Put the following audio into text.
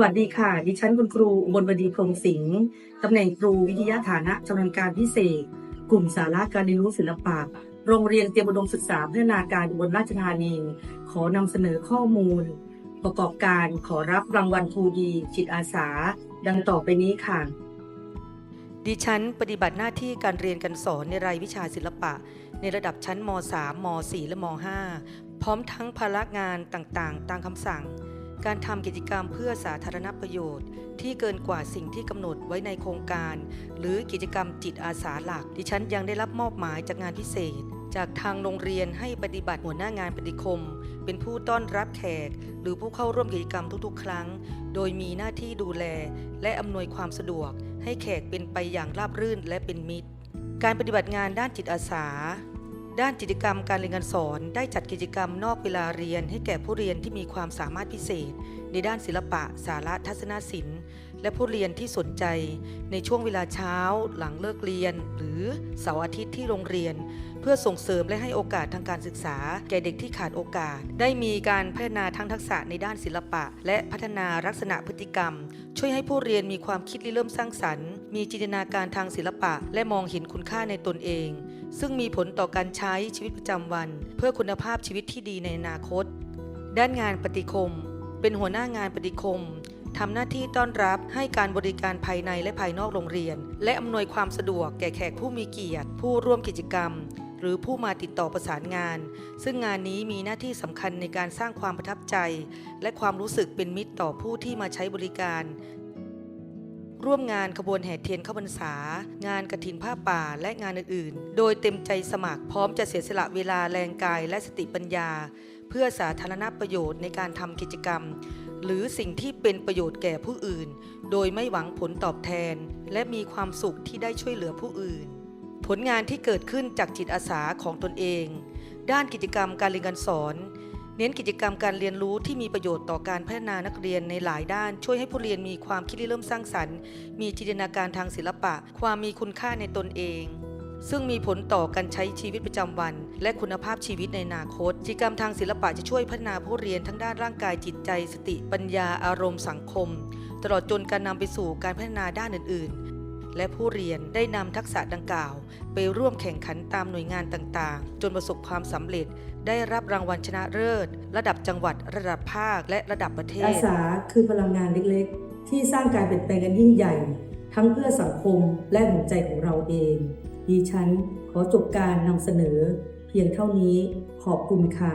วัสดีค่ะ ดิฉันคุณครูอุบลวดีพรหมสิงห์ตำแหน่งครูวิทยาฐานะชำนาญการพิเศษ กลุ่มสาระการเรียนรู้ศิลปะ โรงเรียนเตรียมอุดมศึกษาพัฒนาการอุบลราชธานี ขอนำเสนอข้อมูล ประกอบการขอรับรางวัลครูดี จิตอาสา ดังต่อไปนี้ค่ะ ดิฉันปฏิบัติหน้าที่การเรียนการสอนในรายวิชาศิลปะ ในระดับชั้นม .3 ม .4 และม .5 พร้อมทั้งภาระงานต่างๆ ตามคำสั่ง การทำกิจกรรมเพื่อสาธารณประโยชน์ ที่เกินกว่าสิ่งที่กำหนดไว้ในโครงการ หรือกิจกรรมจิตอาสาหลัก ดิฉันยังได้รับมอบหมายจากงานพิเศษ จากทางโรงเรียนให้ปฏิบัติหัวหน้างานปฏิคม เป็นผู้ต้อนรับแขก หรือผู้เข้าร่วมกิจกรรมทุกๆ ครั้ง โดยมีหน้าที่ดูแล และอำนวยความสะดวก ให้แขกเป็นไปอย่างราบรื่นและเป็นมิตร การปฏิบัติงานด้านจิตอาสา ด้านกิจกรรมการเรียนการสอนได้จัดกิจกรรมนอกเวลาเรียน ให้แก่ผู้เรียนที่มีความสามารถพิเศษ ในด้านศิลปะ สาระทัศนศิลป์ และผู้เรียนที่สนใจ ในช่วงเวลาเช้า หลังเลิกเรียน หรือเสาร์อาทิตย์ที่โรงเรียน เพื่อส่งเสริมและให้โอกาสทางการศึกษา แก่เด็กที่ขาดโอกาส ได้มีการพัฒนาทั้งทักษะในด้านศิลปะ และพัฒนาลักษณะพฤติกรรม ช่วยให้ผู้เรียนมีความคิดริเริ่มสร้างสรรค์ มีจินตนาการทางศิลปะ และมองเห็นคุณค่าในตนเอง ซึ่งมีผลต่อการใช้ชีวิตประจำวัน เพื่อคุณภาพชีวิตที่ดีในอนาคต ด้านงานปฏิคม เป็นหัวหน้างานปฏิคมทำหน้าที่ต้อนรับให้การบริการภายในและภายนอกโรงเรียน และอำนวยความสะดวกแก่แขกผู้มีเกียรติ ผู้ร่วมกิจกรรม หรือผู้มาติดต่อประสานงาน ซึ่งงานนี้มีหน้าที่สำคัญในการสร้างความประทับใจ และความรู้สึกเป็นมิตรต่อผู้ที่มาใช้บริการ ร่วมงานขบวนแห่เทียนเข้าพรรษา งานกระถินผ้าป่าและงานอื่นๆ โดยเต็มใจสมัครพร้อมจะเสียสละเวลาแรงกายและสติปัญญา เพื่อสาธารณประโยชน์ในการทำกิจกรรม หรือสิ่งที่เป็นประโยชน์แก่ผู้อื่น โดยไม่หวังผลตอบแทน และมีความสุขที่ได้ช่วยเหลือผู้อื่น ผลงานที่เกิดขึ้นจากจิตอาสาของตนเอง ด้านกิจกรรมการเรียนการสอน เน้นกิจกรรมการเรียนรู้ที่มีประโยชน์ต่อการพัฒนานักเรียนในหลายด้าน ช่วยให้ผู้เรียนมีความคิดริเริ่มสร้างสรรค์ มีจินตนาการทางศิลปะ ความมีคุณค่าในตนเอง ซึ่งมีผลต่อการใช้ชีวิตประจำวัน และคุณภาพชีวิตในอนาคต กิจกรรมทางศิลปะจะช่วยพัฒนาผู้เรียนทั้งด้านร่างกายจิตใจ สติปัญญาอารมณ์สังคม ตลอดจนการนำไปสู่การพัฒนาด้านอื่น ๆ และผู้เรียนได้นำทักษะดังกล่าว ไปร่วมแข่งขันตามหน่วยงานต่างๆ จนประสบความสำเร็จ ได้รับรางวัลชนะเลิศ ระดับจังหวัดระดับภาคและระดับประเทศ อาสาคือพลังงานเล็กๆ ที่สร้างการเปลี่ยนแปลงกันยิ่งใหญ่ ทั้งเพื่อสังคมและหัวใจของเราเอง ดิฉันขอจบการนำเสนอ เพียงเท่านี้ขอบคุณค่ะ